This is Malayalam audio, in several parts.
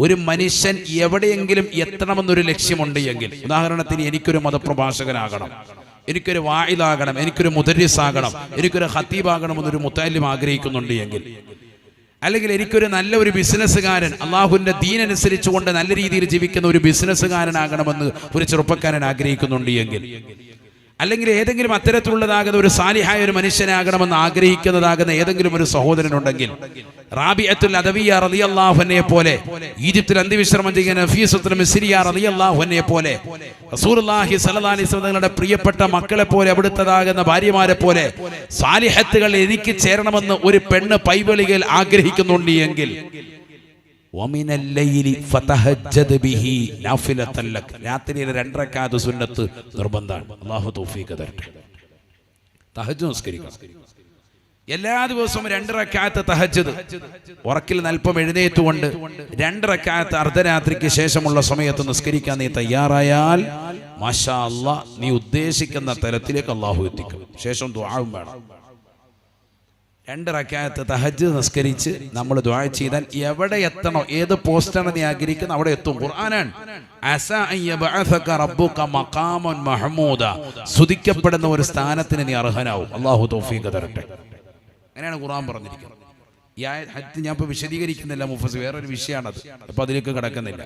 ഒരു മനുഷ്യൻ എവിടെയെങ്കിലും എത്തണമെന്നൊരു ലക്ഷ്യമുണ്ട് എങ്കിൽ ഉദാഹരണത്തിന് എനിക്കൊരു മതപ്രഭാഷകനാകണം എനിക്കൊരു വായിലാകണം എനിക്കൊരു മുദരിസാകണം എനിക്കൊരു ഹത്തീബാകണമെന്നൊരു മുത്താലിം ആഗ്രഹിക്കുന്നുണ്ട് എങ്കിൽ അല്ലെങ്കിൽ എനിക്കൊരു നല്ല ഒരു ബിസിനസ്സുകാരൻ അള്ളാഹുവിന്റെ ദീനനുസരിച്ചുകൊണ്ട് നല്ല രീതിയിൽ ജീവിക്കുന്ന ഒരു ബിസിനസ്സുകാരനാകണമെന്ന് ഒരു ചെറുപ്പക്കാരൻ ആഗ്രഹിക്കുന്നുണ്ട് എങ്കിൽ അല്ലെങ്കിൽ ഏതെങ്കിലും അത്തരത്തിലുള്ളതാകുന്ന ഒരു സാലിഹായ ഒരു മനുഷ്യനാകണമെന്ന് ആഗ്രഹിക്കുന്നതാകുന്ന ഏതെങ്കിലും ഒരു സഹോദരനുണ്ടെങ്കിൽ റാബിയത്തുൽ അദവിയ റളിയല്ലാഹുവിനെ പോലെ ഈജിപ്തിൽ അന്ത്യവിശ്രമം ചെയ്യുന്ന നഫീസത്തുൽ റലി അള്ളാഹുനെ പോലെ റസൂലുള്ളാഹി സ്വല്ലല്ലാഹി അലൈഹി വസല്ലം തങ്ങളുടെ പ്രിയപ്പെട്ട മക്കളെ പോലെ അവിടുത്തതാകുന്ന ഭാര്യമാരെ പോലെ സാലിഹത്തുകൾ എനിക്ക് ചേരണമെന്ന് ഒരു പെണ്ണ് പൈവളികൾ ആഗ്രഹിക്കുന്നുണ്ട് എങ്കിൽ രാത്രിയിൽ രണ്ടരക്കാത് സുന്നത്ത് നിർബന്ധാണ് അള്ളാഹു തൗഫീഖ് തരട്ടെ. തഹജ് നിസ്കരിക്കണം എല്ലാ ദിവസവും രണ്ടിറക്കാത്ത തഹജത് ഉറക്കിൽ നൽപ്പം എഴുന്നേറ്റുകൊണ്ട് രണ്ടിറക്കാത്ത അർദ്ധരാത്രിക്ക് ശേഷമുള്ള സമയത്ത് നിസ്കരിക്കാൻ നീ തയ്യാറായാൽ മാഷാ അല്ല നീ ഉദ്ദേശിക്കുന്ന തലത്തിലേക്ക് അള്ളാഹു എത്തിക്കും. ശേഷം ദുആവും വേണം. രണ്ട് റക്കായത്ത് തഹജ് നിസ്കരിച്ച് നമ്മൾ ദ്വാ ചെയ്താൽ എവിടെ എത്തണോ ഏത് പോസ്റ്റാണ് നീ ആഗ്രഹിക്കുന്നത് അവിടെ എത്തും. ഖുർആനാണ്. സ്തുതിക്കപ്പെടുന്ന ഒരു സ്ഥാനത്തിന് നീ അർഹനാവും. അള്ളാഹു തൗഫീഖ് തരട്ടെ. അങ്ങനെയാണ് ഖുർആൻ പറഞ്ഞിരിക്കുന്നത്. ഈ ആയത്ത് ഞാൻ ഇപ്പോൾ വിശദീകരിക്കുന്നില്ല മുഫസ് വേറൊരു വിഷയമാണത് അപ്പൊ അതിലേക്ക് കിടക്കുന്നില്ല.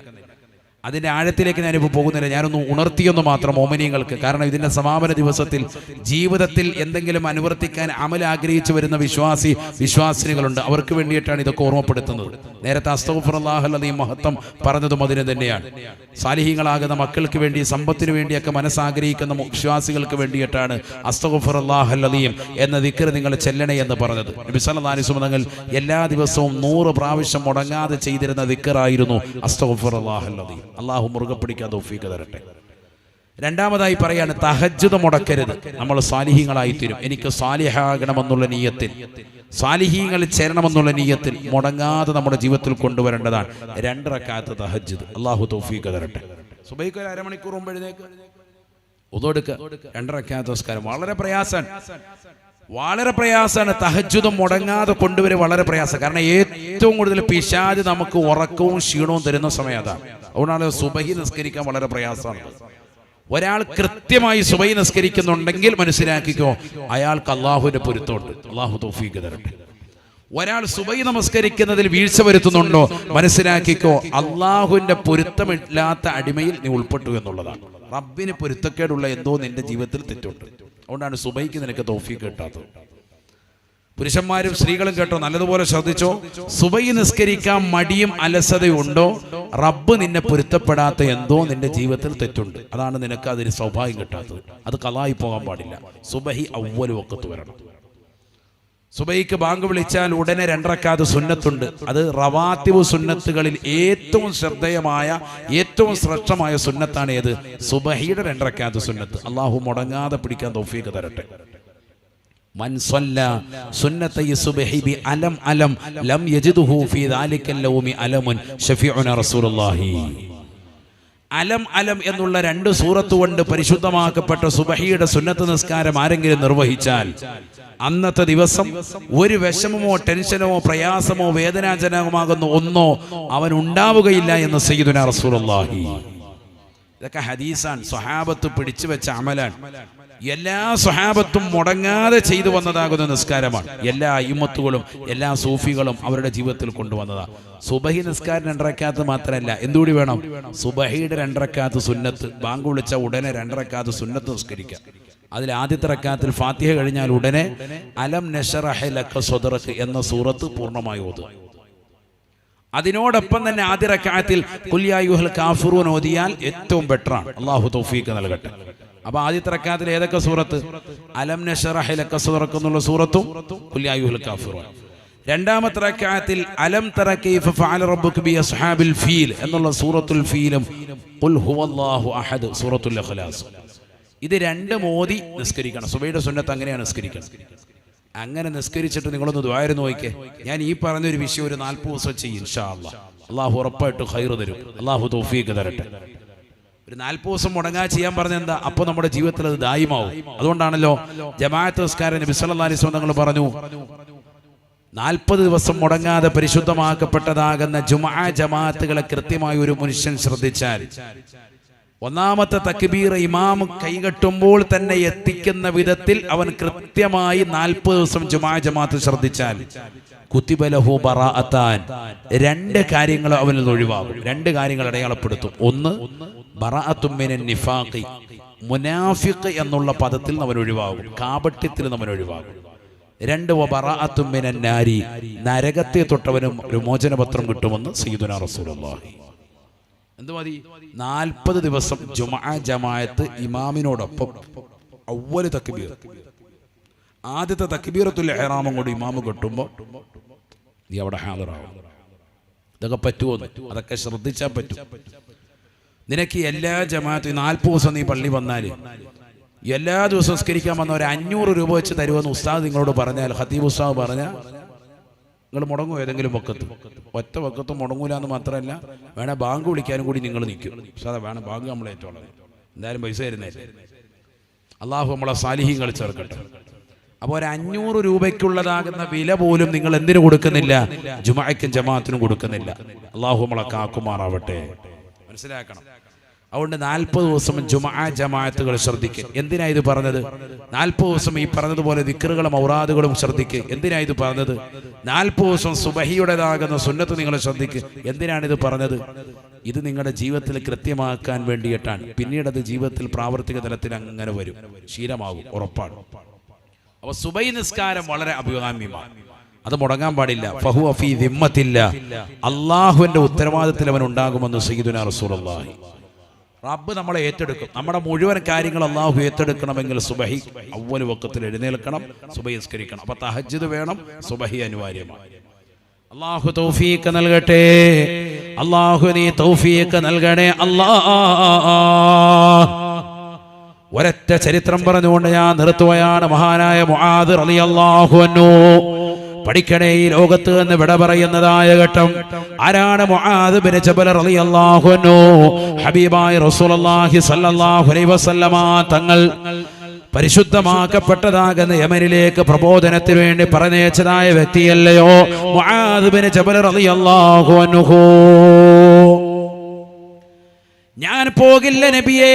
അതിന്റെ ആഴത്തിലേക്ക് ഞാനിപ്പോൾ പോകുന്നില്ല. ഞാനൊന്ന് ഉണർത്തിയെന്ന് മാത്രം ഓമനീയങ്ങൾക്ക് കാരണം ഇതിന്റെ സമാപന ദിവസത്തിൽ ജീവിതത്തിൽ എന്തെങ്കിലും അനുവർത്തിക്കാൻ അമൽ ആഗ്രഹിച്ചു വരുന്ന വിശ്വാസി വിശ്വാസിനികളുണ്ട്. അവർക്ക് വേണ്ടിയിട്ടാണ് ഇതൊക്കെ ഓർമ്മപ്പെടുത്തുന്നത്. നേരത്തെ അസ്തഫുറല്ലാഹല്ലീ മഹത്വം പറഞ്ഞതും അതിന് തന്നെയാണ്. സാലിഹീങ്ങളാകുന്ന മക്കൾക്ക് വേണ്ടി സമ്പത്തിനു വേണ്ടിയൊക്കെ മനസ്സാഗ്രഹിക്കുന്ന വിശ്വാസികൾക്ക് വേണ്ടിയിട്ടാണ് അസ്തഫുറല്ലാഹല്ലീം എന്ന ദിക്കർ നിങ്ങൾ ചെല്ലണേ എന്ന് പറഞ്ഞത്. നബി സല്ലല്ലാഹു അലൈഹി വസല്ലം എല്ലാ ദിവസവും നൂറ് പ്രാവശ്യം മുടങ്ങാതെ ചെയ്തിരുന്ന ദിക്കറായിരുന്നു അസ്തഫുറല്ലാഹല്ലീം അള്ളാഹു മുറുകെ പിടിക്കാൻ തോഫീക്ക് തരട്ടെ. രണ്ടാമതായി പറയാണ് തഹജ്ജുത മുടക്കരുത്. നമ്മൾ സാലിഹീങ്ങളായി തീരും. എനിക്ക് സാലിഹാകണമെന്നുള്ള നീയത്തിൽ സാലിഹീങ്ങൾ ചേരണമെന്നുള്ള നീയത്തിൽ മുടങ്ങാതെ നമ്മുടെ ജീവിതത്തിൽ കൊണ്ടുവരേണ്ടതാണ് രണ്ടരക്കാലത്ത് തഹജ്ജുദ്. അള്ളാഹു തോഫീക്ക് തരട്ടെ. സുബൈക്ക് ഒരു അരമണിക്കൂർ മുമ്പ് എഴുന്നേക്ക്. ഉതോടുക്ക രണ്ടരക്കാലത്ത് നമസ്കാരം. വളരെ പ്രയാസാണ് വളരെ പ്രയാസമാണ്. തഹജുദം മുടങ്ങാതെ കൊണ്ടുവരെ വളരെ പ്രയാസം. കാരണം ഏറ്റവും കൂടുതൽ പിശാജ് നമുക്ക് ഉറക്കവും ക്ഷീണവും തരുന്ന സമയം അതാണ് അതുകൊണ്ടാണ് സുബഹി നിസ്കരിക്കാൻ വളരെ പ്രയാസമാണ്. ഒരാൾ കൃത്യമായി സുബഹി നിസ്കരിക്കുന്നുണ്ടെങ്കിൽ മനസ്സിലാക്കിക്കോ അയാൾക്ക് അള്ളാഹുവിന്റെ പൊരുത്തമുണ്ട്. അള്ളാഹു തോഫീക്ക് തരട്ടെ. ഒരാൾ സുബൈ നമസ്കരിക്കുന്നതിൽ വീഴ്ച വരുത്തുന്നുണ്ടോ മനസ്സിലാക്കിക്കോ അള്ളാഹുവിന്റെ പൊരുത്തമില്ലാത്ത അടിമയിൽ നീ ഉൾപ്പെട്ടു എന്നുള്ളതാണ്. റബ്ബിന് പൊരുത്തക്കേടുള്ള എന്തോ നിന്റെ ജീവിതത്തിൽ തെറ്റുണ്ട്. അതുകൊണ്ടാണ് സുബൈക്ക് നിനക്ക് തോഫീക്ക് കിട്ടാത്തത്. പുരുഷന്മാരും സ്ത്രീകളും കേട്ടോ നല്ലതുപോലെ ശ്രദ്ധിച്ചോ? സുബൈ നിസ്കരിക്കാൻ മടിയും അലസതയും ഉണ്ടോ റബ്ബ് നിന്നെ പൊരുത്തപ്പെടാത്ത എന്തോ നിന്റെ ജീവിതത്തിൽ തെറ്റുണ്ട്. അതാണ് നിനക്ക് അതിന് സ്വഭാവം കിട്ടാത്തത്. അത് കലായി പോകാൻ പാടില്ല. സുബഹി അവൽ ഒക്കെ വരണം. സുബൈക്ക് ബാങ്ക് വിളിച്ചാൽ ഉടനെ രണ്ടരക്കാത് സുന്നത്തുണ്ട്. അത് റവാത്തിബ് സുന്നത്തുകളിൽ ഏറ്റവും ശ്രദ്ധേയമായ ഏറ്റവും ശ്രേഷ്ഠമായ സുന്നത്താണ് ഏത്? സുബഹിയുടെ രണ്ടരക്കാത് സുന്നത്ത്. അള്ളാഹു മുടങ്ങാതെ പിടിക്കാൻ തൗഫീക്ക് തരട്ടെ. അലം അലം ലം യജിദുഹു ഫീ അലമുൻ ഷഫീഉന റസൂലുള്ളാഹി. അലം അലം എന്നുള്ള രണ്ട് സൂറത്തുകൊണ്ട് പരിശുദ്ധമാക്കപ്പെട്ട സുബഹിയുടെ സുന്നത്ത് നിസ്കാരം ആരെങ്കിലും നിർവഹിച്ചാൽ അന്നത്തെ ദിവസം ഒരു വിഷമമോ ടെൻഷനോ പ്രയാസമോ വേദനാജനകമാകുന്ന ഒന്നോ അവൻ ഉണ്ടാവുകയില്ല എന്ന് സയ്യിദുന റസൂലുള്ളാഹി. ഇതൊക്കെ ഹദീസാണ്. സ്വഹാബത്ത് പിടിച്ചു വെച്ച അമലാണ്. എല്ലാ സ്വഹാബത്തും മുടങ്ങാതെ ചെയ്തു വന്നതാകുന്ന നിസ്കാരമാണ്. എല്ലാ അയിമത്തുകളും എല്ലാ സൂഫികളും അവരുടെ ജീവിതത്തിൽ കൊണ്ടുവന്നതാണ് സുബഹി നിസ്കാരം രണ്ടരക്കാത്ത് മാത്രമല്ല എന്തുകൂടി വേണം? സുബഹിയുടെ രണ്ടരക്കാത്ത് സുന്നത്ത്. ബാങ്ക് വിളിച്ച ഉടനെ രണ്ടരക്കാത്ത് സുന്നത്ത് നിസ്കരിക്കാം. അതിൽ ആദ്യത്തെ റക്കാത്തിൽ ഫാത്തിഹ കഴിഞ്ഞാൽ ഉടനെ അലം നഷറഹലക്ക സ്വദറക്ക് എന്ന സൂറത്ത് പൂർണമായി ഓതും. അതിനോടൊപ്പം തന്നെ ആദ്യ റക്കാത്തിൽ കുല്യായുഹൽ കാഫുറൂൻ ഓതിയാൽ ഏറ്റവും ബെറ്ററാണ് അള്ളാഹു തൗഫീഖ് നൽകട്ടെ. അപ്പൊ ആദ്യത്തെ റക്കാത്തിൽ ഏതൊക്കെ സൂറത്ത്? അലം നഷറഹലക്ക സ്വദറക്ക് എന്നുള്ള സൂറത്തും കുല്യായുഹൽ കാഫുറൂൻ. രണ്ടാമത്തെ റക്കാത്തിൽ അലം തറ കൈഫ ഫഅല റബ്ബുക ബി അസ്ഹാബിൽ ഫീൽ എന്നുള്ള സൂറത്തുൽ ഫീലും ഖുൽ ഹുവല്ലാഹു അഹദ് സൂറത്തുൽ ഇഖ്ലാസ്. ഇത് രണ്ട് മോദി നിസ്കരിക്കണം. സുബൈയുടെ സുന്നത്ത് അങ്ങനെയാണ് നിസ്കരിക്കണം. അങ്ങനെ നിസ്കരിച്ചിട്ട് നിങ്ങളൊന്ന് ദ്വായിരുന്നു നോക്കിക്കേ. ഞാൻ ഈ പറഞ്ഞ ഒരു വിഷയം ഒരു നാൽപ്പത് ദിവസം ചെയ്യും അള്ളാഹു ഉറപ്പായിട്ട് ഹൈർ തരും. അള്ളാഹു തൗഫീഖ് തരട്ടെ. ഒരു നാൽപ്പത് ദിവസം മുടങ്ങാ ചെയ്യാൻ പറഞ്ഞ എന്താ? അപ്പൊ നമ്മുടെ ജീവിതത്തിൽ അത് ദായിമാവും. അതുകൊണ്ടാണല്ലോ ജമാഅത്ത് നിസ്കാരം അലൈഹി തങ്ങൾ പറഞ്ഞു നാൽപ്പത് ദിവസം മുടങ്ങാതെ പരിശുദ്ധമാക്കപ്പെട്ടതാകുന്ന ജുമാ ജമാഅത്തുകളെ കൃത്യമായി ഒരു മനുഷ്യൻ ശ്രദ്ധിച്ചാൽ ഒന്നാമത്തെ തക്ബീർ ഇമാം കൈകെട്ടുമ്പോൾ തന്നെ എത്തിക്കുന്ന വിധത്തിൽ അവൻ കൃത്യമായി നാൽപ്പത് ദിവസം ജുമാ ജമാത്ത് ശ്രദ്ധിച്ചാൽ. കുത്തിബലഹു ബറാഅത്താൻ. രണ്ട് കാര്യങ്ങൾ നിന്ന് ഒഴിവാകും. രണ്ട് കാര്യങ്ങൾ അടയാളപ്പെടുത്തും. ഒന്ന് ബറാഅത്തുമ്മിനൻ നിഫാഖി. മുനാഫിഖ് എന്നുള്ള പദത്തിൽ അവൻ ഒഴിവാകും. കാപട്യത്തിൽ അവൻ ഒഴിവാകും. രണ്ട് ബറാഅത്തുമ്മിനൻ നാരി. നരകത്തെ തൊട്ടവനും ഒരു മോചനപത്രം കിട്ടുമെന്ന് സയ്യിദുനാ റസൂലുള്ളാഹി. എന്ത് മതി? നാൽപ്പത് ദിവസം ജുമാ ജമായത്ത് ഇമാമിനോടൊപ്പം. അവൽ തക്ബീർ. ആദ്യത്തെ തക്ബീറത്തുൽ ഹെറാമും കൂടി ഇമാമ് കെട്ടുമ്പോൾ നീ അവിടെ ഹാജറാവും. ഇതൊക്കെ പറ്റുമോ അതൊക്കെ ശ്രദ്ധിച്ചാൽ പറ്റും. നിനക്ക് എല്ലാ ജമാഅത്തും നാൽപ്പത് ദിവസം നീ പള്ളി വന്നാൽ എല്ലാ ദിവസവും സംസ്കരിക്കാൻ വന്ന ഒരു അഞ്ഞൂറ് രൂപ വെച്ച് തരുമെന്ന് ഉസ്താദ് നിങ്ങളോട് പറഞ്ഞാൽ ഹത്തീബ് ഉസ്താദ് പറഞ്ഞാൽ നിങ്ങൾ മുടങ്ങും ഏതെങ്കിലും വക്കത്ത്? ഒറ്റ വക്കത്ത് മുടങ്ങൂല എന്ന് മാത്രമല്ല വേണേൽ ബാങ്ക് വിളിക്കാനും കൂടി നിങ്ങൾ നിൽക്കും. സാധാ വേണം ബാങ്ക് നമ്മൾ ഏറ്റോളത് എന്തായാലും പൈസ തരുന്നേ അള്ളാഹു നമ്മളെ സാലിഹ്യങ്ങൾ ചേർക്കട്ടെ. അപ്പോൾ ഒരു അഞ്ഞൂറ് രൂപയ്ക്കുള്ളതാകുന്ന വില പോലും നിങ്ങൾ എന്തിനു കൊടുക്കുന്നില്ല? ജുമായ്ക്കും ജമാഅത്തിനും കൊടുക്കുന്നില്ല. അള്ളാഹു നമ്മളെ കാക്കുമാറാവട്ടെ. മനസ്സിലാക്കണം. അതുകൊണ്ട് നാൽപ്പത് ദിവസം ജുമാ ജമാഅത്തുകൾ ശ്രദ്ധിക്കുക എന്തിനാ ഇത് പറഞ്ഞത്? നാൽപ്പത് ദിവസം ഈ പറഞ്ഞതുപോലെ ദിക്കറുകളും ഔറാദുകളും ശ്രദ്ധിക്കുക എന്തിനാ ഇത് പറഞ്ഞത്? നാൽപ്പത് ദിവസം സുബഹിയുടേതാകുന്ന സുന്നത്ത് നിങ്ങൾ ശ്രദ്ധിക്കുക എന്തിനാണ് ഇത് പറഞ്ഞത്? ഇത് നിങ്ങളുടെ ജീവിതത്തിൽ കൃത്യമാക്കാൻ വേണ്ടിയിട്ടാണ്. പിന്നീട് അത് ജീവിതത്തിൽ പ്രാവർത്തിക തലത്തിൽ അങ്ങനെ വരും. ശീലമാകും. ഉറപ്പാണ്. അപ്പൊ സുബൈ നിസ്കാരം വളരെ അഭികാമ്യമാണ്. അത് മുടങ്ങാൻ പാടില്ല. ഫഹു അഫി ദിമ്മത്തില്ല. അള്ളാഹുവിന്റെ ഉത്തരവാദിത്തത്തിൽ അവൻ ഉണ്ടാകുമെന്ന് സയ്യിദുന റസൂലുള്ളാഹി. റബ്ബ് നമ്മളെ ഏറ്റെടുക്കും. നമ്മുടെ മുഴുവൻ കാര്യങ്ങൾ അള്ളാഹു ഏറ്റെടുക്കണമെങ്കിൽ സുബഹി. അവൽ വക്കത്തിൽ എഴുന്നേൽക്കണം സുബഹിസ്കരിക്കണം അപ്പൊ തഹജ്ജുദ് വേണം സുബഹി അനിവാര്യമാണ്. അള്ളാഹു തൗഫീക്ക് നൽകട്ടെ. അള്ളാഹു നീ തൗഫീക്ക് നൽകണേ അല്ലാ. ഒരൊറ്റ ചരിത്രം പറഞ്ഞുകൊണ്ട് ഞാൻ നിർത്തുകയാണ് മഹാനായ മുആദ് റളിയല്ലാഹു അൻഹു. പഠിക്കണേ ഈ ലോകത്ത് എന്ന് വിട പറയുന്നതായ ഘട്ടം. ആരാണ് ഹബീബായ തങ്ങൾ പരിശുദ്ധമാക്കപ്പെട്ടതാകുന്ന യമനിലേക്ക് പ്രബോധനത്തിന് വേണ്ടി പറഞ്ഞയച്ചതായ വ്യക്തിയല്ലയോ മുആദ് ബിൻ ജബൽ റളിയല്ലാഹു അൻഹു? ഞാൻ പോകില്ല നബിയെ.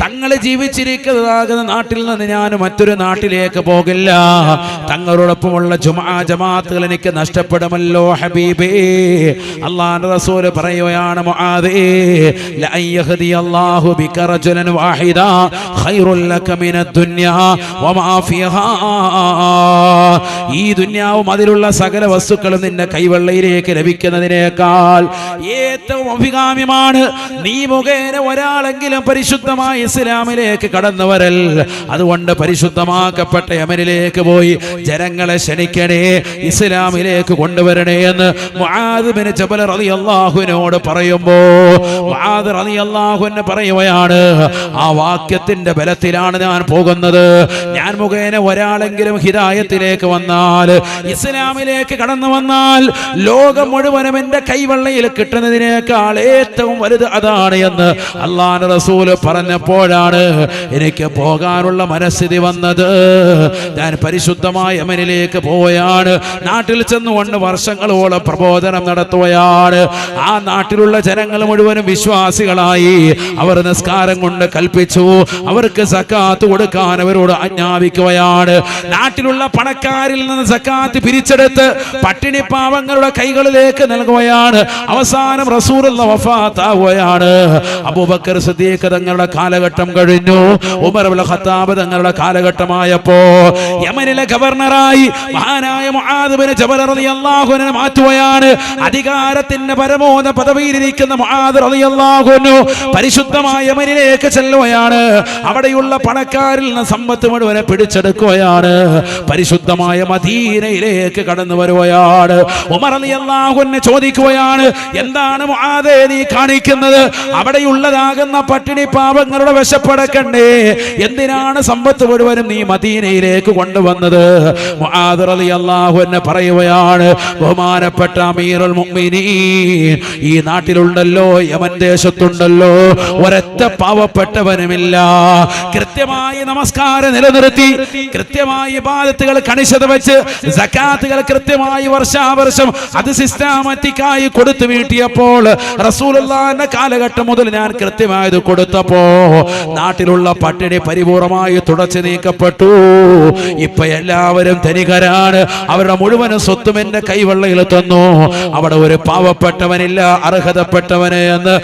തങ്ങൾ ജീവിച്ചിരിക്കുന്നതാകുന്ന നാട്ടിൽ നിന്ന് ഞാൻ മറ്റൊരു നാട്ടിലേക്ക് പോകില്ല. തങ്ങളോടൊപ്പമുള്ള ജുമാ ജമാഅത്തുകൾ എനിക്ക് നഷ്ടപ്പെടുമല്ലോ ഹബീബേ. അള്ളാഹ് റസൂൽ പറയുകയാണ് മുആദേ യഹ്ദി അല്ലാഹു ബിക റജുലൻ വാഹിദ ഖൈറുൽ ലക മിന ദുനിയാ വമാ ഫിഹാ. ഈ ദുനിയാവും അതിലുള്ള സകല വസ്തുക്കളും നിന്റെ കൈവെള്ളയിലേക്ക് ലഭിക്കുന്നതിനേക്കാൾ ഏറ്റവും അഭികാമ്യമാണ്. നീ മുഖേന ഒരാളെങ്കിലും പരിശുദ്ധമായ ഇസ്ലാമിലേക്ക് കടന്നു വരൽ അതുകൊണ്ട് പരിശുദ്ധമാക്കപ്പെട്ട യമനിലേക്ക് പോയി ജനങ്ങളെ ക്ഷണിക്കണേ ഇസ്ലാമിലേക്ക് കൊണ്ടുവരണേ എന്ന് മുആദ് ബിൻ ജബൽ അള്ളാഹുവിനോട് പറയുമ്പോ മുആദ് റളിയല്ലാഹുവിന് പറയുകയാണ് ആ വാക്യത്തിന്റെ ബലത്തിലാണ് ഞാൻ പോകുന്നത്. ഞാൻ മുഖേന ഒരാളെങ്കിലും ഹിതായത്തിലേക്ക് വന്നാൽ ഇസ്ലാമിലേക്ക് കടന്നു വന്നാൽ ലോകം മുഴുവനും എന്റെ കൈവെള്ളയിൽ കിട്ടുന്നതിനേക്കാൾ ഏറ്റവും വലുത് അതാണ് എന്ന് അള്ളാഹ് റസൂൽ പറഞ്ഞപ്പോഴാണ് എനിക്ക് പോകാനുള്ള മനസ്ഥിതി വന്നത്. ഞാൻ പരിശുദ്ധമായ യമനിലേക്ക് പോവുകയാണ്. നാട്ടിൽ ചെന്ന് ചെന്നുകൊണ്ട് വർഷങ്ങളോളം പ്രബോധനം നടത്തുകയാണ്. ആ നാട്ടിലുള്ള ജനങ്ങൾ മുഴുവനും വിശ്വാസികളായി അവർ നിസ്കാരം കൊണ്ട് കൽപ്പിച്ചു. അവർക്ക് സക്കാത്ത് കൊടുക്കാൻ അവരോട് ആജ്ഞാപിക്കുകയാണ്. നാട്ടിലുള്ള പണക്കാരിൽ നിന്ന് സക്കാത്ത് പിരിച്ചെടുത്ത് പട്ടിണി പാവങ്ങളുടെ കൈകളിലേക്ക് നൽകുകയാണ്. അവസാനം റസൂർ വഫാത്താവുകയാണ്. അബൂബക്കർ സിദ്ദീഖ് തങ്ങളുടെ കാലഘട്ടം കഴിഞ്ഞു. ഉമർ അബ്ദുൽ ഖത്താബ് തങ്ങളുടെ കാലഘട്ടമായപ്പോ യമനിലെ ഗവർണറായി മഹാനായ ജബൽ റളിയല്ലാഹു അൻഹു മാറ്റുകയാണ്. അധികാരത്തിന്റെ പരമോന്നത പദവിയിലിരിക്കുന്ന മുആദ് റളിയല്ലാഹു അൻഹു പരിശുദ്ധമായ യമനിലേക്ക് ചെല്ലുകയാണ്. അവിടെയുള്ള പണക്കാരിൽ നിന്ന് സമ്പത്ത് മുഴുവനെ പിടിച്ചെടുക്കുകയാണ്. പരിശുദ്ധമായ മദീനയിലേക്ക് കടന്നു വരുകയാണ്. ഉമർ റളിയല്ലാഹു അൻഹു ചോദിക്കുകയാണ് എന്താണ് മുആദേ നീ കാണിക്കുന്നത്? അവിടെയുള്ള കരയുന്നതാകുന്ന പട്ടിണി പാപങ്ങളുടെ വിശപ്പടക്കണ്ടേ. എന്തിനാണ് സമ്പത്ത് മുഴുവനും നീ മദീനയിലേക്ക് കൊണ്ടുവന്നത്? പറയുകയാണ് ബഹുമാനപ്പെട്ട അമീറുൽ ഈ നാട്ടിലുണ്ടല്ലോ യമൻ ദേശത്തുണ്ടല്ലോ ഒരൊറ്റ പാവപ്പെട്ടവനുമില്ല. കൃത്യമായി നമസ്കാരം നിലനിർത്തി കൃത്യമായി ബാധത്തുകൾ കണിശത വെച്ച് സക്കാത്തുകൾ കൃത്യമായി വർഷാവർഷം അത് സിസ്റ്റമാറ്റിക്കായി കൊടുത്തു വീട്ടിയപ്പോൾ റസൂൽ കാലഘട്ടം മുതൽ ഞാൻ കൃത്യമായത് കൊടുത്തപ്പോ നാട്ടിലുള്ള പട്ടിണി പരിപൂർണമായി തുടച്ചു നീക്കപ്പെട്ടു. ഇപ്പൊ എല്ലാവരും ധനികരാണ്. അവരുടെ മുഴുവൻ സ്വത്തും എന്റെ കൈവെള്ളയിൽ തന്നു. അവിടെ ഒരു പാവപ്പെട്ടവനില്ല അർഹതപ്പെട്ടവന് എന്ന്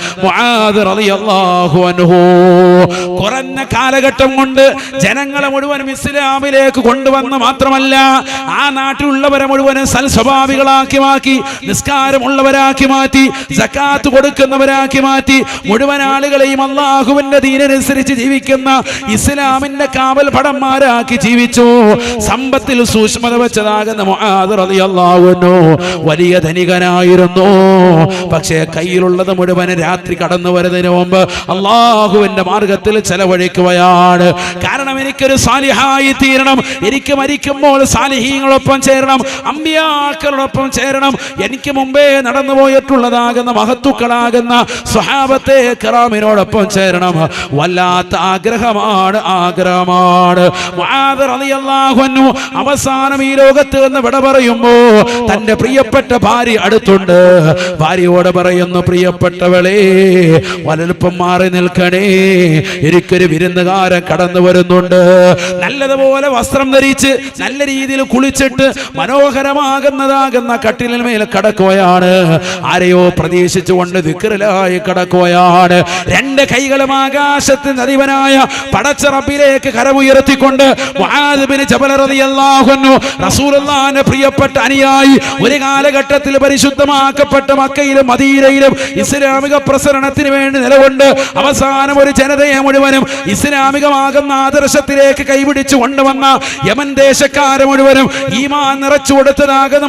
കുറഞ്ഞ കാലഘട്ടം കൊണ്ട് ജനങ്ങളെ മുഴുവനും ഇസ്ലാമിലേക്ക് കൊണ്ടുവന്ന് മാത്രമല്ല ആ നാട്ടിലുള്ളവരെ മുഴുവനും സൽസ്വഭാവികളാക്കി മാറ്റി നിസ്കാരമുള്ളവരാക്കി മാറ്റി സക്കാത്ത് കൊടുക്കുന്നവരാക്കി മാറ്റി മുഴുവൻ ആളുകളെയും അള്ളാഹുവിന്റെ ദീനനുസരിച്ച് ജീവിക്കുന്ന ഇസ്ലാമിന്റെ കാവൽ പടന്മാരാക്കി ജീവിച്ചു. സമ്പത്തിൽ സൂക്ഷ്മത വെച്ചതാകുന്ന മുആദ് വലിയ ധനികനായിരുന്നു. പക്ഷേ കയ്യിലുള്ളത് മുഴുവൻ രാത്രി കടന്നു വരുന്നതിന് മുമ്പ് അള്ളാഹുവിന്റെ മാർഗത്തിൽ ചെലവഴിക്കുകയാണ്. കാരണം എനിക്കൊരു സാലിഹായി തീരണം എനിക്ക് മരിക്കുമ്പോൾ സാലിഹീങ്ങളൊപ്പം ചേരണം അമ്പിയാക്കളോടൊപ്പം ചേരണം എനിക്ക് മുമ്പേ നടന്നു പോയിട്ടുള്ളതാകുന്ന മഹത്തുക്കളാകുന്ന സ്വഹാബത്തെ കറാമിനോടൊപ്പം ചേരണം. വല്ലാത്ത ആഗ്രഹമാണ് ആഗ്രഹമാണ്. അവസാനം ഈ ലോകത്ത് നിന്ന് വിട പറയുമ്പോ തന്റെ പ്രിയപ്പെട്ട ഭാര്യ അടുത്തുണ്ട്. ഭാര്യയോട് പറയുന്നു പ്രിയപ്പെട്ടവളെ വലൽപ്പം മാറി നിൽക്കണേ. എനിക്കൊരു വിരുന്നുകാരൻ കടന്നു വരുന്നുണ്ട്. നല്ലതുപോലെ വസ്ത്രം ധരിച്ച് നല്ല രീതിയിൽ കുളിച്ചിട്ട് മനോഹരമാകുന്നതാകുന്ന കട്ടിലിന്മേൽ കടക്കുകയാണ്. ആരെയോ പ്രതീക്ഷിച്ചുകൊണ്ട് വിക്രലായി കടക്കുകയാണ്. രണ്ട് കൈകളും ആകാശത്തിന് അധിപനായ പടച്ചറപ്പിലേക്ക് കരമുയർത്തിക്കൊണ്ട് റസൂലുള്ളാഹിന്റെ പ്രിയപ്പെട്ട അനുയായി ഒരു കാലഘട്ടത്തിൽ പരിശുദ്ധമാക്കപ്പെട്ട മക്കയിലും മദീനയിലും ഇസ്ലാമിക പ്രസരണത്തിന് വേണ്ടി നിലകൊണ്ട് അവസാനം ഒരു ജനതയെ മുഴുവനും ഇസ്ലാമികമാകുന്ന ആദർശത്തിലേക്ക് കൈപിടിച്ചു കൊണ്ടുവന്ന യമൻ ദേശക്കാരെ മുഴുവനും ഈമാൻ നിറച്ചു കൊടുത്തതാകുന്ന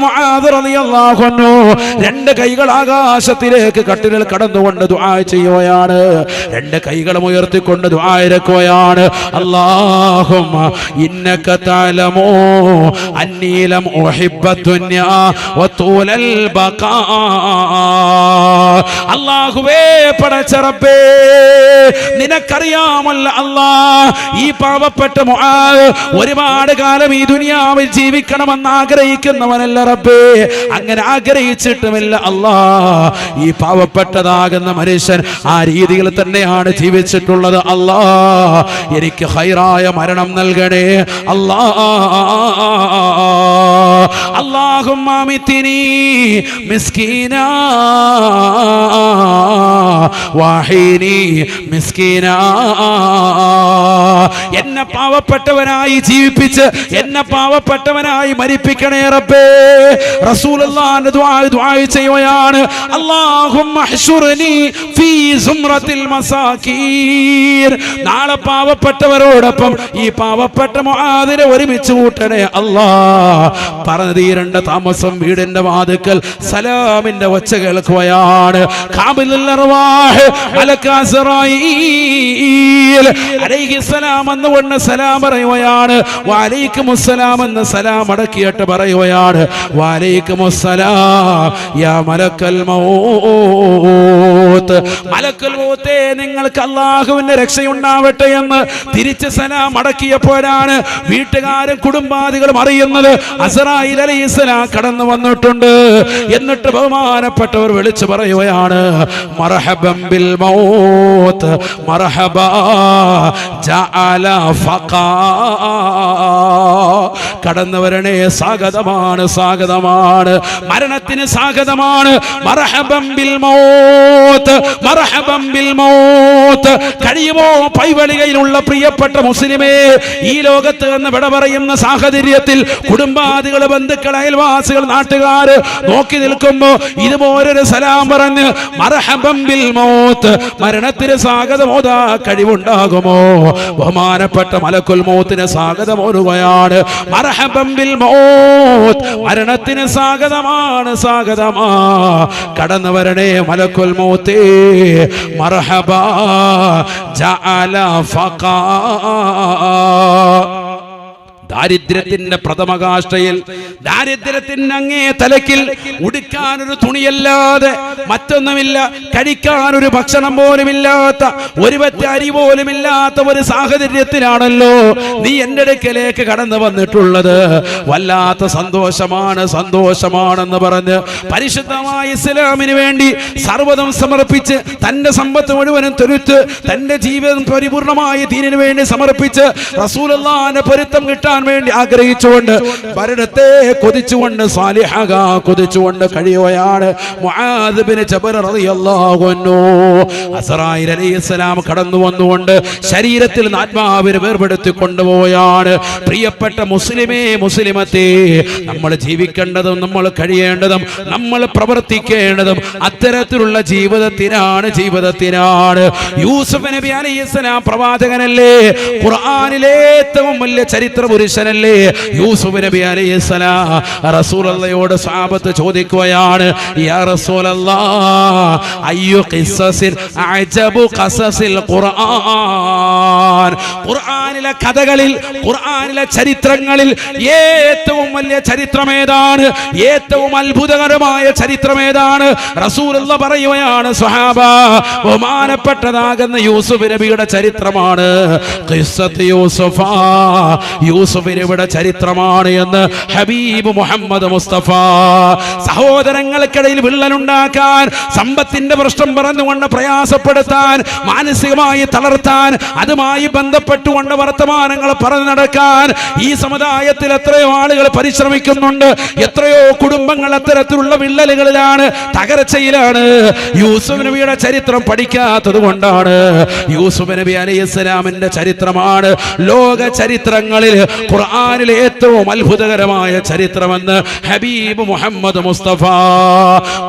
രണ്ട് കൈകൾ ആകാശത്തിലേക്ക് കട്ടിലിൽ കടന്നുകൊണ്ട് ദുആ ചെയ്യുകയാണ് രണ്ട് കൈകളും ഉയർത്തിക്കൊണ്ട് ദ്വാരക്കുകയാണ് ഇരക്കുകയാണ് അല്ലാഹുമ്മ ഇന്നക തഅലമു അന്നീ ലം ഉഹിബ്ബ ദുനിയ വതൂലൽ ബഖാ. അല്ലാഹുവേ പടച്ച റബ്ബേ നിനക്കറിയാമല്ല അല്ലാ ഈ പാവപ്പെട്ട ഒരുപാട് കാലം ഈ ദുനിയാവിൽ ജീവിക്കണമെന്ന് ആഗ്രഹിക്കുന്നവനല്ല റബ്ബേ. അങ്ങനെ ആഗ്രഹിച്ചിട്ടുമില്ല അല്ലാ. ഈ പാവപ്പെട്ടതാകുന്ന മനുഷ്യൻ ആ രീതിയിൽ തന്നെയാണ് ജീവിച്ചിട്ടുള്ളത്. അല്ലാ എനിക്ക് ഹൈറായ മരണം നൽകണേ. അല്ലാ. എന്നെ പാവപ്പെട്ടവനായി ജീവിപ്പിച്ച് എന്നെ പാവപ്പെട്ടവനായി മരിപ്പിക്കണേ റബ്ബേ. ഹ്ശുർനി ഫീ നാളെ പാവപ്പെട്ടവരോടൊപ്പം ഈ പാവപ്പെട്ട മുആദിനെ ഒരുമിച്ച് കൂട്ടണേ അല്ലാ പറഞ്ഞു തീരേണ്ട താമസം വീടിന്റെ വാതുക്കൽ സലാമിന്റെ ഒച്ച കേൾക്കുകയാണ്. എന്നുകൊണ്ട് സലാം പറയുകയാണ്. വലൈക്കുമുസ്സലാം എന്ന് സലാം അടക്കിയിട്ട് പറയുകയാണ്. വലൈക്കുമുസ്സലാം യാ മലക്കൽ മൗത്ത്. മലക്കൽ മൗത്തേ നിങ്ങൾക്ക് അള്ളാഹുവിന്റെ രക്ഷയുണ്ടാവട്ടെ എന്ന് തിരിച്ച് സലാം അടക്കിയപ്പോഴാണ് വീട്ടുകാരും കുടുംബാദികളും അറിയുന്നത്. അസറായിൽ ഇസ്ലാം കടന്നു വന്നിട്ടുണ്ട്. എന്നിട്ട് ബഹുമാനപ്പെട്ടവർ വിളിച്ചു പറയുകയാണ് മർഹബം ബിൽ മൗത്ത് മർഹബാ ജഅല ഫഖാ. കടന്നു വരണേ സ്വാഗതമാണ് സ്വാഗതമാണ്. മരണത്തിന് സ്വാഗതമാണ്. കഴിയുമോ പൈവളികയിലുള്ള പ്രിയപ്പെട്ട മുസ്ലിമേ? ഈ ലോകത്ത് എന്ന് വിട പറയുന്ന സാഹചര്യത്തിൽ കുടുംബാദികൾ ബന്ധുക്കൾ അയൽവാസികൾ നാട്ടുകാർ നോക്കി നിൽക്കുമ്പോ ഇതുപോലൊരു സലാം പറഞ്ഞ് മൗത്ത് മരണത്തിന് സ്വാഗതമോതാ കഴിവുണ്ടാകുമോ? ബഹുമാനപ്പെട്ട മലക്കുൽ മോത്തിന് സ്വാഗതമോരുകയാണ് മറ മരണത്തിന് സ്വാഗതമാണ് സ്വാഗതമാ. കടന്നു വരണേ മലക്കുൽ മോത്തേ. മർഹബ ജഅല ഫഖാ. ദാരിദ്ര്യത്തിന്റെ പ്രഥമകാഷ്ടയിൽ ദാരിദ്ര്യത്തിന്റെ അങ്ങേ തലക്കിൽ ഉടുക്കാനൊരു തുണിയല്ലാതെ മറ്റൊന്നുമില്ല കഴിക്കാനൊരു ഭക്ഷണം പോലുമില്ലാത്ത ഒരു പറ്റ അരി പോലുമില്ലാത്ത ഒരു സാഹചര്യത്തിലാണല്ലോ നീ എന്റെ അടുക്കലേക്ക് കടന്നു വന്നിട്ടുള്ളത്. വല്ലാത്ത സന്തോഷമാണ് സന്തോഷമാണെന്ന് പറഞ്ഞ് പരിശുദ്ധമായ ഇസ്ലാമിന് വേണ്ടി സർവതം സമർപ്പിച്ച് തന്റെ സമ്പത്ത് മുഴുവനും തൊരുത്ത് തന്റെ ജീവിതം പരിപൂർണമായ തീരിനു വേണ്ടി സമർപ്പിച്ച് റസൂലല്ലാന്റെ പൊരുത്തം കിട്ടാൻ വേണ്ടി ആഗ്രഹിച്ചുകൊണ്ട് ഭരണത്തെ കൊതിച്ചുകൊണ്ട് സാലിഹക കൊതിച്ചുകൊണ്ട് കഴിയുകയാണ് കടന്നു വന്നുകൊണ്ട് ശരീരത്തിൽ നിന്ന് ആത്മാവിനെ വേർപെടുത്തി കൊണ്ടുപോവുകയാണ് പ്രിയപ്പെട്ട മുസ്ലിമേ മുസ്ലിമത്തെ നമ്മൾ ജീവിക്കേണ്ടതും നമ്മൾ കഴിയേണ്ടതും നമ്മൾ പ്രവർത്തിക്കേണ്ടതും അത്തരത്തിലുള്ള ജീവിതത്തിനാണ് ജീവിതത്തിനാണ്. യൂസുഫ് നബി അലൈഹിസ്സലാം പ്രവാചകനല്ലേ? ഖുർആനിലെ ഏറ്റവും വലിയ ചരിത്ര പുരുഷനല്ലേ യൂസുഫ് നബി അലൈഹി അലൈഹിസ്സലാം റസൂലുള്ളയോട് സ്വഹാബത്ത് ചോദിക്കുകയാണ് യാ റസൂലല്ലാ അയ്യു ഖിസ്സസിൻ അജബു ഖസസിൽ ഖുർആൻ. ഖുർആനിലെ കഥകളിൽ ഖുർആനിലെ ചരിത്രങ്ങളിൽ ഏറ്റവും വലിയ ചരിത്രം ഏതാണ്? ഏറ്റവും അത്ഭുതകരമായ ചരിത്രം ഏതാണ്? റസൂലുള്ള പറയുകയാണ് സ്വഹാബ ബഹുമാനപ്പെട്ടതാകുന്ന യൂസുഫ് നബിയുടെ ചരിത്രമാണ്. യൂസുഫ യൂസുഫ് ചരിത്രമാണ് എന്ന് ഹബീബ് മുഹമ്മദ് മുസ്തഫ സഹോദരങ്ങൾക്കിടയിൽ വിള്ളലുണ്ടാക്കാൻ സമ്പത്തിന്റെ പ്രശ്നം പറഞ്ഞുകൊണ്ട് പ്രയാസപ്പെടുത്താൻ മാനസികമായി തളർത്താൻ അതുമായി ബന്ധപ്പെട്ടുകൊണ്ട് വർത്തമാനങ്ങൾ പറഞ്ഞു നടക്കാൻ ഈ സമുദായത്തിൽ എത്രയോ ആളുകൾ പരിശ്രമിക്കുന്നുണ്ട്. എത്രയോ കുടുംബങ്ങൾ അത്തരത്തിലുള്ള വിള്ളലുകളിലാണ് തകർച്ചയിലാണ്. യൂസുഫ് നബിയുടെ ചരിത്രം പഠിക്കാത്തത് കൊണ്ടാണ്. യൂസുഫ് നബി അലൈഹി ഇസ്ലാമിന്റെ ചരിത്രമാണ്. ലോക ചരിത്രങ്ങളിൽ ഖുർആനിലെ ഏറ്റവും അത്ഭുതകരമായ ചരിത്രമെന്ന് ഹബീബ് മുഹമ്മദ് മുസ്തഫ.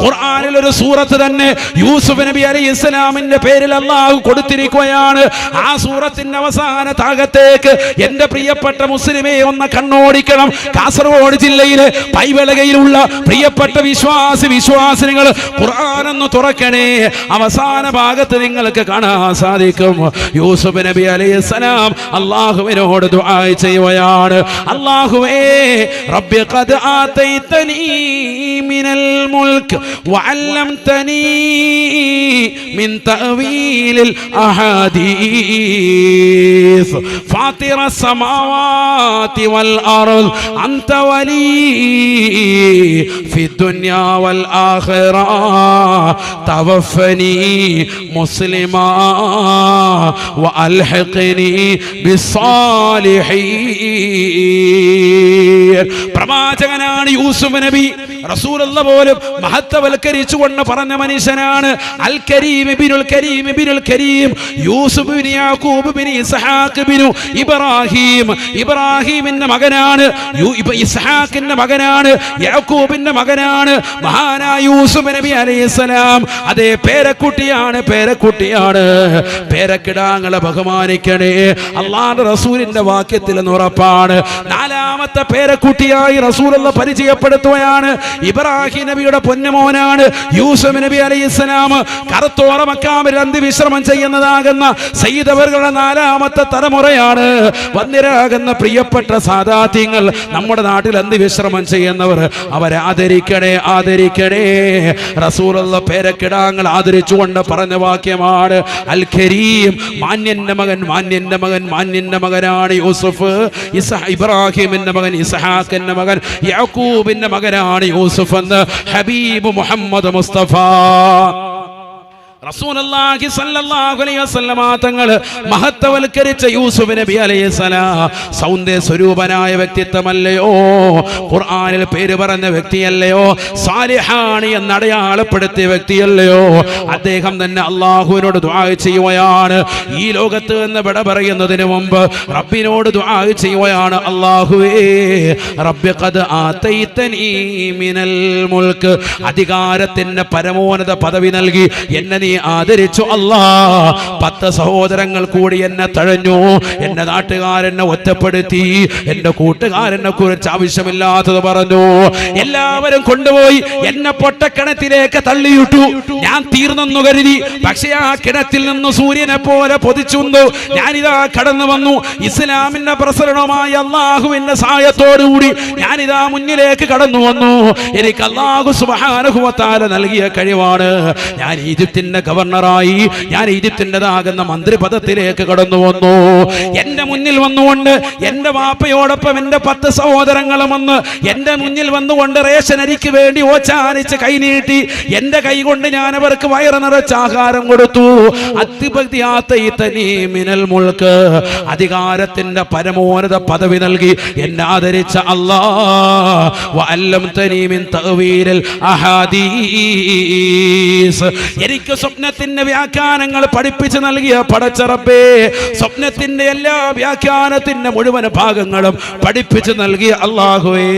ഖുർആാനിൽ ഒരു സൂറത്ത് തന്നെ യൂസുഫ് നബി അലി ഇസ്ലാമിന്റെ പേരിൽ അള്ളാഹു കൊടുത്തിരിക്കുകയാണ്. ആ സൂറത്തിന്റെ അവസാന താകത്തേക്ക് എന്റെ പ്രിയപ്പെട്ട മുസ്ലിമെ ഒന്ന് കണ്ണോടിക്കണം. കാസർഗോഡ് ജില്ലയിലെ പൈവളകയിലുള്ള പ്രിയപ്പെട്ട വിശ്വാസി വിശ്വാസിനികൾ ഖുർആൻ ഒന്ന് തുറക്കണേ. അവസാന ഭാഗത്ത് നിങ്ങൾക്ക് കാണാൻ സാധിക്കും. യൂസുഫ് നബി അലൈഹി സലാം അള്ളാഹുവിനോട് ദുആ ചെയ്യുകയാണ്. അള്ളാഹുവേ റബ്ബി ഖദ് ആതൈതനീ മിനൽ മുൽക്ക് വഅല്ലംതനീ മിൻ തഅവീലിൽ അഹാദീസ് ഫാത്തിറ السماوات والأرض أنت ولي في الدنيا والآخرة توفني مسلما وألحقني بالصالحين പ്രവാചകനാണ് യൂസുഫ് നബി. റസൂലുള്ള പോലും മഹത്വവൽക്കരിച്ചുകൊണ്ട് പറഞ്ഞ മനുഷ്യനാണ്. Al Karim ibnul Karim ibnul Karim. Yusuf bin Yaqub bin Ishaq bin Ibrahim. ഇബ്രാഹിമിന്റെ മകനാണ്. ഇസ്ഹാഖിന്റെ മകനാണ്. യാക്കൂബിന്റെ മകനാണ്. മഹാനായ യൂസുഫ് നബി അലൈഹിസ്സലാം അതേ പേരക്കുട്ടിയാണ് പേരക്കുട്ടിയാണ്. പേരക്കിടാങ്ങളെ ബഹുമാനിക്കണേ. അള്ളാഹുന്റെ റസൂലിന്റെ വാക്യത്തിൽ എന്ന് ഉറപ്പാണ്. നാലാമത്തെ പേരക്കുട്ടിയായി റസൂലുള്ള പരിചയപ്പെടുത്തുകയാണ്. ഇബ്രാഹിം നബിയുടെ പൊന്നുമോനാണ്. യൂസഫ് നബി അലൈഹി ഇസ്ലാം കറുത്തോറ മക്കാമിൽ അന്തിവിശ്രമം ചെയ്യുന്നതാകുന്ന സയ്യിദവറുകളുടെ നാലാമത്തെ തലമുറയാണ്. വന്നിരാകുന്ന പ്രിയപ്പെട്ട സാധാത്യങ്ങൾ നമ്മുടെ നാട്ടിൽ അന്തി വിശ്രമം ചെയ്യുന്നവർ അവരെ ആദരിക്കണേ റസൂലുള്ള പേരക്കിടാങ്ങൾ ആദരിച്ചുകൊണ്ട് പറഞ്ഞ വാക്യമാണ്. അൽ കരീം മാന്യന്റെ മകൻ മാന്യന്റെ മകൻ മാന്യന്റെ മകനാണ് യൂസുഫ്. ഇബ്രാഹിമിന്റെ മകൻ ഇസ്ഹാഖിന്റെ മകൻ യാക്കൂബിന്റെ മകനാണ് യൂസുഫ് എന്ന് ഹബീബ് മുഹമ്മദ് മുസ്തഫ റസൂലുള്ളാഹി സല്ലല്ലാഹു അലൈഹി വസല്ലമ തങ്ങൾ മഹത്വവൽക്കരിച്ച യൂസുഫ് നബി അലൈഹിസ്സലാം സൗന്ദര്യ സ്വരൂപനായ വ്യക്തിത്വമല്ലയോ? ഖുർആനിൽ പേര് പറഞ്ഞ വ്യക്തിയല്ലയോ? സാലിഹാണ് എന്ന് അടയാളപ്പെടുത്തിയ വ്യക്തിയല്ലയോ? അദ്ദേഹം തന്നെ അള്ളാഹുവിനോട് ദുആ ചെയ്യുകയാണ്. ഈ ലോകത്ത് നിന്ന് വിട പറയുന്നതിന് മുമ്പ് റബ്ബിനോട് ദുആ ചെയ്യുകയാണ്. അള്ളാഹുവേ റബ്ബി ഖദ് ആതൈതനീ മിനൽ മുൽക്ക്. അധികാരത്തിന്റെ പരമോന്നത പദവി നൽകി എന്നെ നീ നീ ആദരിച്ചു അല്ലാ. പത്ത് സഹോദരങ്ങൾ കൂടി എന്നെ തഴഞ്ഞു. എന്റെ നാട്ടുകാരെന്നെ ഒറ്റപ്പെടുത്തി. എന്റെ കൂട്ടുകാരനെ കുറിച്ച് ആവശ്യമില്ലാത്തത് പറഞ്ഞു. എല്ലാവരും കൊണ്ടുപോയി എന്നെ പൊട്ടക്കിണറ്റിലേക്ക് തള്ളിയിട്ടു. ഞാൻ തീർന്നെന്നു കരുതി. പക്ഷേ ആ കിണറ്റിൽ നിന്ന് സൂര്യനെ പോലെ പൊതിച്ചുന്നു ഞാനിതാ കടന്നു വന്നു. ഇസ്ലാമിന്റെ പ്രസരണമായ അള്ളാഹുവിന്റെ സഹായത്തോടുകൂടി ഞാനിതാ മുന്നിലേക്ക് കടന്നു വന്നു. എനിക്ക് അള്ളാഹു സുബാനുഭവത്താല നൽകിയ കഴിവാണ്. ഞാൻ ഈജിപ്തിന്റെ ഗവർണറായി ഞാൻ ഈജിപ്തിന്റെതാകുന്ന മന്ത്രിപദത്തിലേക്ക് കടന്നു വന്നു. എന്റെ മുന്നിൽ വന്നുകൊണ്ട് എന്റെ വാപ്പയോടൊപ്പം എന്റെ പത്ത് സഹോദരങ്ങളും വന്ന് എന്റെ മുന്നിൽ വന്നുകൊണ്ട് റേഷൻ അരിക്ക് വേണ്ടി ഓച്ചാനിച്ച് കൈനീട്ടി എന്റെ കൈ കൊണ്ട് ഞാൻ അവർക്ക് വയറ് നിറച്ച് ആഹാരം കൊടുത്തു. തനി മിനൽ മുൾക്ക് അധികാരത്തിന്റെ പരമോന്നത പദവി നൽകി. എന്നെ ആദരിച്ച അല്ലാ തനീമിൻ തവീരൽ അഹാദീസ്. എനിക്ക് സ്വപ്നത്തിന്റെ വ്യാഖ്യാനങ്ങൾ പഠിപ്പിച്ചു നൽകിയ പടച്ചറപ്പേ സ്വപ്നത്തിന്റെ എല്ലാ വ്യാഖ്യാനത്തിന്റെ മുഴുവൻ ഭാഗങ്ങളും പഠിപ്പിച്ചു നൽകിയ അള്ളാഹുവേ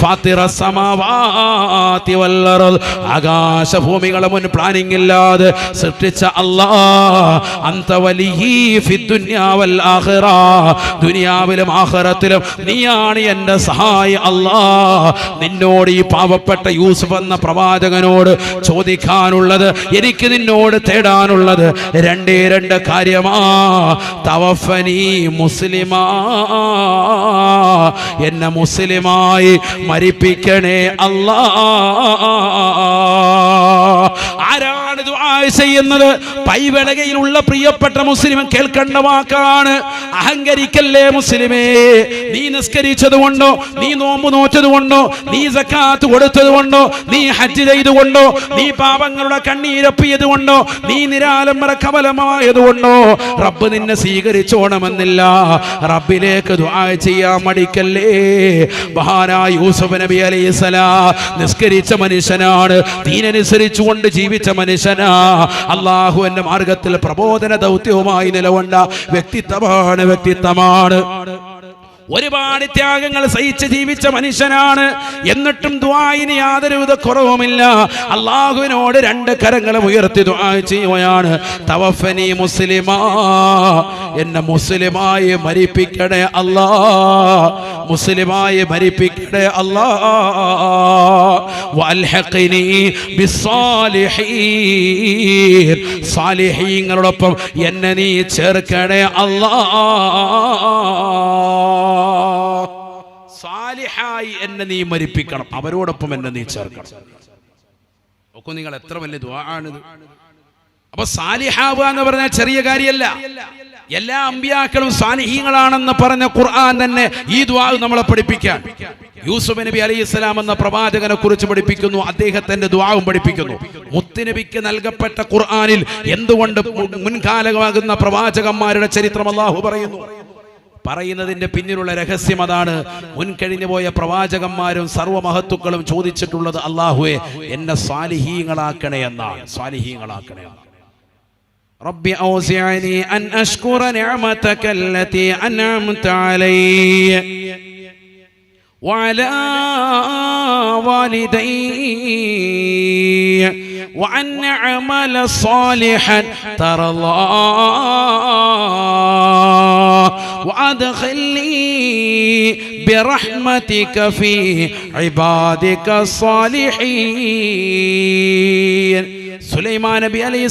ഫാത്തിറ സമാവാതി ആകാശഭൂമികളെ മുൻ പ്ലാനിംഗ് ഇല്ലാതെ സൃഷ്ടിച്ച വൽ ദുനിയാവിലും ആഹ്റത്തിലും നീയാണ് എന്റെ സഹായി അല്ലാ നിന്നോട് ഈ പാവപ്പെട്ട യൂസുഫ് എന്ന പ്രവാചകനോട് ചോദിക്കാനുള്ളത് എനിക്ക് നിന്നോട് തേടാനുള്ളത് രണ്ടേ രണ്ട് കാര്യമാ. തവഫനി മുസ്ലിമാ. എന്നെ മുസ്ലിമായി മരിപ്പിക്കണേ അല്ലാ. ആരാണ് ദുആ ചെയ്യുന്നത് പൈവെളകയിലുള്ള പ്രിയപ്പെട്ട മുസ്ലിം കേൾക്കേണ്ട വാക്കാണ്. അഹങ്കരിക്കല്ലേ മുസ്ലിമേ? നീ നിസ്കരിച്ചത് കൊണ്ടോ നീ നോമ്പ് നോറ്റത് കൊണ്ടോ നീ സക്കാത്ത് കൊടുത്തത് കൊണ്ടോ നീ ഹജ്ജ് ചെയ്തുകൊണ്ടോ നീ പാപങ്ങളുടെ കണ്ണീരപ്പിയത് കൊണ്ടോ നീ നിരാലംബര കമലമായത് കൊണ്ടോ റബ്ബ് നിന്നെ സ്വീകരിച്ചോണമെന്നില്ല. റബ്ബിലേക്ക് ചെയ്യാൻ മടിക്കല്ലേ? മഹാനായ യൂസഫ് നബി അലൈഹിസ്സലാ നിസ്കരിച്ച മനുഷ്യനാണ് ദീനനുസരിച്ചുകൊണ്ട് ജീവിച്ച മനുഷ്യനാ അള്ളാഹു എന്റെ മാർഗത്തിൽ പ്രബോധന ദൗത്യവുമായി നിലകൊണ്ട വ്യക്തിത്വമാണ് വ്യക്തിത്വമാണ്. ഒരുപാട് ത്യാഗങ്ങൾ സഹിച്ച് ജീവിച്ച മനുഷ്യനാണ്. എന്നിട്ടും ദ്വായിന് യാതൊരുവിധ കുറവുമില്ല. അള്ളാഹുവിനോട് രണ്ട് കരങ്ങളും ഉയർത്തി ചെയ്യുകയാണ്. തവഫനി മുസ്ലിമാ എന്നെ മുസ്ലിമായി മരിപ്പിക്കണേ അല്ലാ. മുസ്ലിമായി മരിപ്പിക്കണേ അല്ലാ. സാലിഹീങ്ങളോടൊപ്പം എന്നെ നീ ചേർക്കണേ അല്ലാ. സാലിഹായി എന്നെ നീ മരിപ്പിക്കണം. അവരോടൊപ്പം എന്നെ നീ ചേർക്കണം. നിങ്ങൾ എത്ര വലിയ ദ്വാണിത് അപ്പൊ സാലിഹാവുക എന്ന് പറഞ്ഞാൽ ചെറിയ കാര്യമല്ല. എല്ലാ അമ്പിയാക്കളും സാലിഹീങ്ങളാണെന്ന് പറഞ്ഞ ഖുർആൻ തന്നെ ഈ ദ്വാ നമ്മളെ പഠിപ്പിക്കാൻ. യൂസുഫ് നബി അലി ഇസ്ലാം എന്ന പ്രവാചകനെ കുറിച്ച് പഠിപ്പിക്കുന്നു അദ്ദേഹത്തിന്റെ ദ്വാവും പഠിപ്പിക്കുന്നു. മുത്തുനബിക്ക് നൽകപ്പെട്ട ഖുർആനിൽ എന്തുകൊണ്ട് മുൻകാലമാകുന്ന പ്രവാചകന്മാരുടെ ചരിത്രം അള്ളാഹു പറയുന്നു? പറയുന്നതിന്റെ പിന്നിലുള്ള രഹസ്യം അതാണ് മുൻകഴിഞ്ഞു പോയ പ്രവാചകന്മാരും സർവമഹത്തുക്കളും ചോദിച്ചിട്ടുള്ളത് അള്ളാഹുവെ എന്നെ സ്വാലിഹീങ്ങളാക്കണേ എന്നാണ് സ്വാലിഹീങ്ങളാക്കണേ എന്നാണ്. رب أوزعني أن أشكر نعمتك التي أنعمت علي. وعلى والدي وأن أعمل صالحا. ترضاه وأدخلني برحمتك في عبادك الصالحين. സുലൈമാൻ നബി അലൈഹി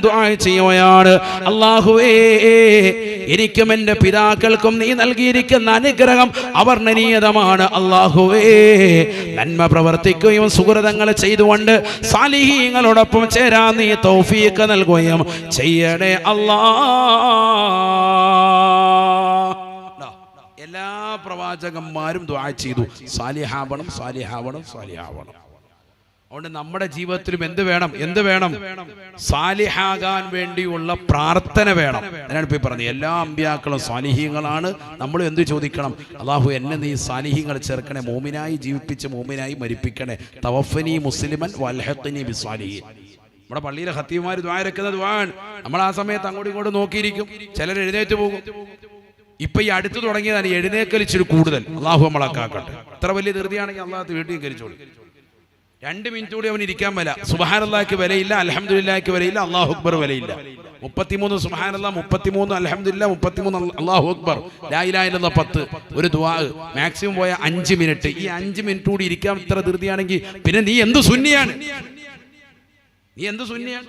ദുആ ചെയ്യുകയാണ്. അള്ളാഹുവേ എനിക്കും എന്റെ പിതാക്കൾക്കും നീ നൽകിയിരിക്കുന്ന അനുഗ്രഹം അവർണനീയതമാണ് അള്ളാഹുവേ നന്മ പ്രവർത്തിക്കുകയും സുഹൃതങ്ങൾ ചെയ്തുകൊണ്ട് സാലിഹീങ്ങളോടൊപ്പം ചേരാൻ നീ തൗഫീക്ക് നൽകുകയും ചെയ്യണേ. അല്ലാ. എല്ലാ പ്രവാചകന്മാരും ദ്വാ ചെയ്തു. സാലിഹാവണം സാലിഹാവണം സാലിഹാവണം. അതുകൊണ്ട് നമ്മുടെ ജീവിതത്തിലും എന്ത് വേണം? എന്ത് വേണം? സാലിഹാകാൻ വേണ്ടിയുള്ള പ്രാർത്ഥന വേണം. അതിനാണ് ഇപ്പൊ പറഞ്ഞത്. എല്ലാ അമ്പ്യാക്കളും സാലിഹ്യങ്ങളാണ് നമ്മൾ എന്ത് ചോദിക്കണം? അള്ളാഹു എന്നെ നീ സാലിഹ്യങ്ങൾ ചേർക്കണേ മോമിനായി ജീവിപ്പിച്ച് മോമിനായി മരിപ്പിക്കണേ. തവഫനി മുസ്ലിമൻ വൽഹത്തിനി ബിസ്വാലിഹീൻ നമ്മുടെ പള്ളിയിലെ ഹത്തീമാർ ദ്വാരക്കുന്ന ദ്വാൻ നമ്മൾ ആ സമയത്ത് അങ്ങോട്ടും ഇങ്ങോട്ടും നോക്കിയിരിക്കും. ചിലർ എഴുന്നേറ്റ് പോകും. ഇപ്പൊ ഈ അടുത്ത് തുടങ്ങിയതാണ് എഴുന്നേക്കൽ ഇച്ചിരി കൂടുതൽ. അള്ളാഹു നമ്മളെ കാക്കട്ടെ. ഇത്ര വലിയ ധൃതിയാണെങ്കിൽ അള്ളാഹത്ത് വീട്ടിൽ കരിച്ചോളൂ രണ്ട് മിനിറ്റ് കൂടി അവൻ ഇരിക്കാൻ വില സുബഹാനല്ലാക്ക് വിലയില്ല അലഹമുല്ലാക്ക് വിലയില്ല അള്ളാഹു അക്ബർ വിലയില്ല. മുപ്പത്തിമൂന്ന് സുബഹാനല്ല മുപ്പത്തിമൂന്ന് അലഹമില്ല മുപ്പത്തിമൂന്ന് അള്ളാഹു അക്ബർ. ലായിലായിരുന്ന പത്ത്. ഒരു ദുവാ മാക്സിമം പോയ അഞ്ച് മിനിറ്റ് ഈ അഞ്ച് മിനിറ്റ് കൂടി ഇരിക്കാൻ ഇത്ര ധൃതിയാണെങ്കിൽ പിന്നെ നീ എന്ത് സുന്നിയാണ്? നീ എന്ത് സുന്നിയാണ്?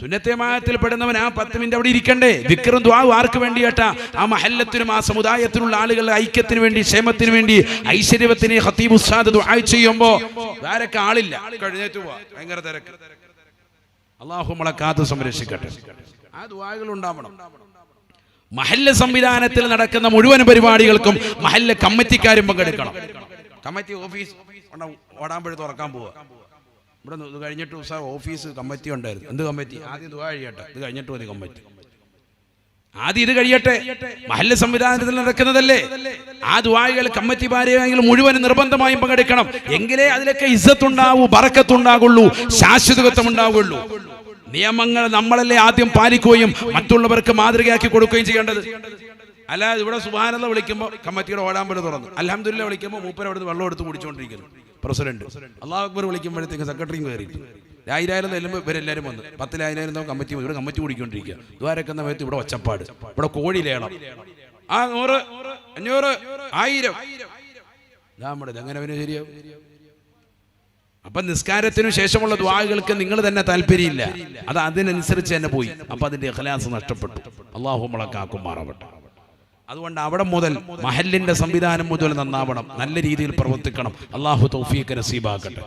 സുന്നത്തേമായത്തിൽ പെടുന്നവൻ ആ പത്ത് മിനിറ്റ് അവിടെ ഇരിക്കണ്ടേ? വിക്രം ദ്വാവ് ആർക്ക് വേണ്ടി കേട്ടാ ആ മഹല്ലത്തിനും ആ സമുദായത്തിനുള്ള ആളുകളുടെ ഐക്യത്തിന് വേണ്ടി ക്ഷേമത്തിന് വേണ്ടി ഐശ്വര്യത്തിന് ഹത്തീബ് ഉസ്താദ് ദുആ ചെയ്യുമ്പോ വേറൊക്കെ ആളില്ല. കഴിഞ്ഞേറ്റ് പോവാ. ഭയങ്കര തിരക്ക്. അള്ളാഹു നമ്മളെ കാത്തു സംരക്ഷിക്കട്ടെ. ആ ദ്വാകൾ ഉണ്ടാവണം. മഹല്ല സംവിധാനത്തിൽ നടക്കുന്ന മുഴുവൻ പരിപാടികൾക്കും മഹല്ല കമ്മിറ്റിക്കാരും പങ്കെടുക്കണം. കമ്മിറ്റി ഓഫീസ് ഓടാമ്പഴ തുറക്കാൻ പോവുക ഇവിടെ ഇത് കഴിഞ്ഞിട്ട് ദിവസം ഓഫീസ് കമ്മിറ്റി ഉണ്ടായിരുന്നു. എന്ത് കമ്മിറ്റി? ആദ്യം തുക കഴിയട്ടെ. ഇത് കഴിഞ്ഞിട്ട് മതി കമ്മിറ്റി. ആദ്യം ഇത് കഴിയട്ടെ. മഹല്ല സംവിധാനത്തിൽ നടക്കുന്നതല്ലേ? ആ ദുബായികൾ കമ്മിറ്റി ഭാര്യയെങ്കിൽ മുഴുവൻ നിർബന്ധമായും പങ്കെടുക്കണം. എങ്കിലേ അതിലൊക്കെ ഇസ്സത്തുണ്ടാവൂ ബറക്കത്തുണ്ടാകുള്ളൂ ശാശ്വതത്വം ഉണ്ടാവുള്ളൂ നിയമങ്ങൾ നമ്മളല്ലേ ആദ്യം പാലിക്കുകയും മറ്റുള്ളവർക്ക് മാതൃകയാക്കി കൊടുക്കുകയും ചെയ്യേണ്ടത്? അല്ലാതെ ഇവിടെ സുബാനത വിളിക്കുമ്പോൾ കമ്മിറ്റിയുടെ ഓടാമ്പഴ തുറന്നു. അലഹമില്ല വിളിക്കുമ്പോൾ മൂപ്പരവിടുന്ന് വെള്ളം എടുത്ത് കുടിച്ചുകൊണ്ടിരിക്കുന്നു പ്രസിഡന്റ്. അള്ളാഹു അക്ബർ വിളിക്കുമ്പോഴത്തേക്ക് സെക്രട്ടറിയും കയറി ആയിരായിരം ചെല്ലുമ്പോൾ ഇവരെല്ലാവരും വന്ന്. പത്തിലായിരം കമ്മിറ്റി ഇവിടെ കമ്മിറ്റി കുടിക്കൊണ്ടിരിക്കുക. ദ്വാരക്കെന്ന സമയത്ത് ഇവിടെ ഒച്ചപ്പാട്. ഇവിടെ കോഴി ലേണം ആ നൂറ് അഞ്ഞൂറ് ആയിരം. നമ്മുടെ അങ്ങനെ അവന് ശരിയാവും? അപ്പൊ നിസ്കാരത്തിനു ശേഷമുള്ള ദ്വാകൾക്ക് നിങ്ങൾ തന്നെ താല്പര്യമില്ല. അത് അതിനനുസരിച്ച് തന്നെ പോയി. അപ്പൊ അതിന്റെ ഇഖലാസ് നഷ്ടപ്പെട്ടു. അള്ളാഹു മുളക്കാക്കുമാറാവട്ടെ അതുകൊണ്ട് അവിടെ മുതൽ മഹലിന്റെ സംവിധാനം മുതൽ നന്നാവണം. നല്ല രീതിയിൽ പ്രവർത്തിക്കണം. അള്ളാഹു തൗഫീഖ് നസീബാക്കട്ടെ.